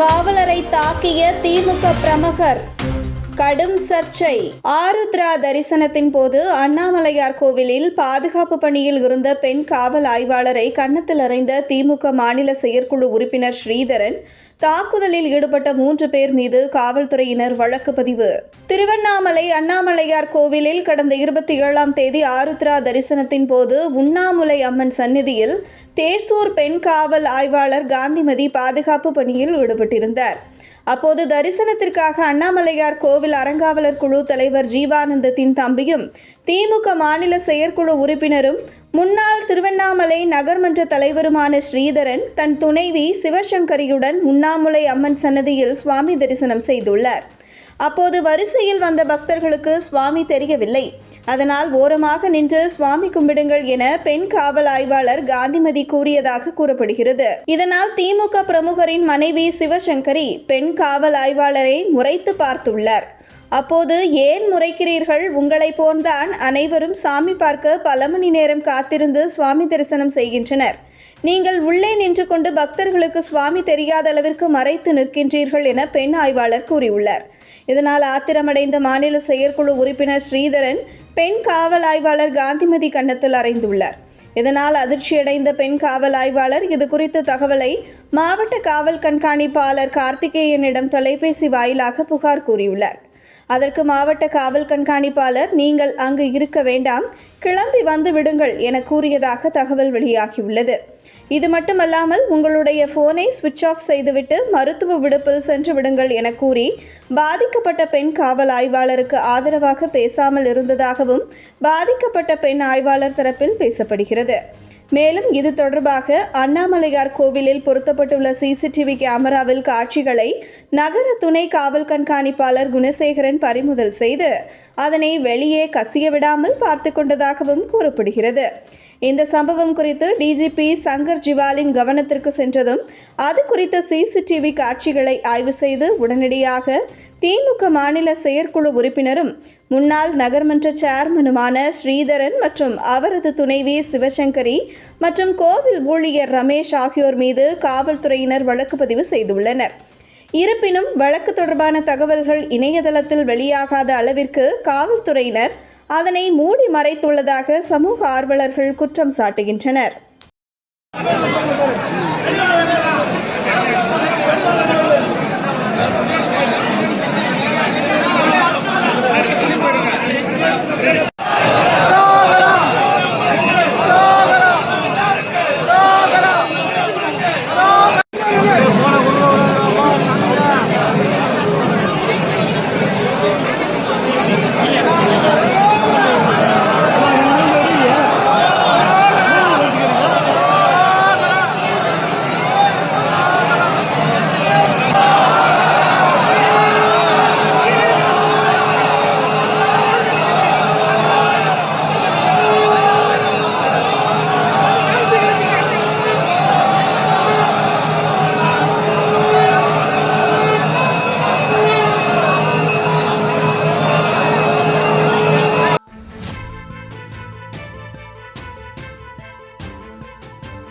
காவலரை தாக்கிய திமுக பிரமுகர். கடும் சர்ச்சை. ஆருத்ரா தரிசனத்தின் போது அண்ணாமலையார் கோவிலில் பாதுகாப்பு பணியில் இருந்த பெண் காவல் ஆய்வாளரை கன்னத்தில் அறைந்த திமுக மாநில செயற்குழு உறுப்பினர் ஸ்ரீதரன் தாக்குதலில் ஈடுபட்ட மூன்று பேர் மீது காவல்துறையினர் வழக்கு பதிவு. திருவண்ணாமலை அண்ணாமலையார் கோவிலில் கடந்த இருபத்தி ஏழாம் தேதி ஆருத்ரா தரிசனத்தின் போது உண்ணாமுலை அம்மன் சந்நிதியில் தேசூர் பெண் காவல் ஆய்வாளர் காந்திமதி பாதுகாப்பு பணியில் ஈடுபட்டிருந்தார். அப்போது தரிசனத்திற்காக அண்ணாமலையார் கோவில் அறங்காவலர் குழு தலைவர் ஜீவானந்தத்தின் தம்பியும் திமுக மாநில செயற்குழு உறுப்பினரும் முன்னாள் திருவண்ணாமலை நகர்மன்ற தலைவருமான ஸ்ரீதரன் தன் துணைவி சிவசங்கரியுடன் உண்ணாமுலை அம்மன் சன்னதியில் சுவாமி தரிசனம் செய்துள்ளார். அப்போது வரிசையில் வந்த பக்தர்களுக்கு சுவாமி தெரியவில்லை. அதனால் ஓரமாக நின்று சுவாமி கும்பிடுங்கள் என பெண் காவல் ஆய்வாளர் காந்திமதி கூறியதாக கூறப்படுகிறது. இதனால் திமுக பிரமுகரின் மனைவி சிவசங்கரி பெண் காவல் ஆய்வாளரை முறைத்து பார்த்துள்ளார். அப்போது ஏன் முறைக்கிறீர்கள்? உங்களைப் போன்தான் அனைவரும் சாமி பார்க்க பல மணி நேரம் காத்திருந்து சுவாமி தரிசனம் செய்கின்றனர். நீங்கள் உள்ளே நின்று கொண்டு பக்தர்களுக்கு சுவாமி தெரியாத அளவிற்கு மறைத்து நிற்கின்றீர்கள் என பெண் ஆய்வாளர் கூறியுள்ளார். இதனால் ஆத்திரமடைந்த மாநில செயற்குழு உறுப்பினர் ஸ்ரீதரன் பெண் காவல் ஆய்வாளர் காந்திமதி கன்னத்தில் அறைந்துள்ளார். இதனால் அதிர்ச்சியடைந்த பெண் காவல் ஆய்வாளர் இது குறித்த தகவலை மாவட்ட காவல் கண்காணிப்பாளர் கார்த்திகேயனிடம் தொலைபேசி வாயிலாக புகார் கூறியுள்ளார். அதற்கு மாவட்ட காவல் கண்காணிப்பாளர் நீங்கள் அங்கு இருக்க வேண்டாம் கிளம்பி வந்து விடுங்கள் என கூறியதாக தகவல் வெளியாகியுள்ளது. இது மட்டுமல்லாமல் உங்களுடைய போனை சுவிட்ச் ஆஃப் செய்துவிட்டு மருத்துவ விடுப்பில் சென்று விடுங்கள் என கூறி பாதிக்கப்பட்ட பெண் காவல் ஆய்வாளருக்கு ஆதரவாக பேசாமல் இருந்ததாகவும் பாதிக்கப்பட்ட பெண் ஆய்வாளர் தரப்பில் பேசப்படுகிறது. மேலும் இது தொடர்பாக அண்ணாமலையார் கோவிலில் பொருத்தப்பட்டுள்ள சிசிடிவி கேமராவில் காட்சிகளை நகர துணை காவல் கண்காணிப்பாளர் குணசேகரன் பறிமுதல் செய்து அதனை வெளியே கசிய விடாமல் பார்த்து கொண்டதாகவும் கூறப்படுகிறது. இந்த சம்பவம் குறித்து டிஜிபி சங்கர் ஜிவாலின் கவனத்திற்கு சென்றதும் அது குறித்த சிசிடிவி காட்சிகளை ஆய்வு செய்து உடனடியாக திமுக மாநில செயற்குழு உறுப்பினரும் முன்னாள் நகர்மன்ற சேர்மனுமான ஸ்ரீதரன் மற்றும் அவரது துணைவி சிவசங்கரி மற்றும் கோவில் ஊழியர் ரமேஷ் ஆகியோர் மீது காவல்துறையினர் வழக்கு பதிவு செய்துள்ளனர். இருப்பினும் வழக்கு தொடர்பான தகவல்கள் இணையதளத்தில் வெளியாகாத அளவிற்கு காவல்துறையினர் அதனை மூடி மறைத்துள்ளதாக சமூக ஆர்வலர்கள் குற்றம் சாட்டுகின்றனர்.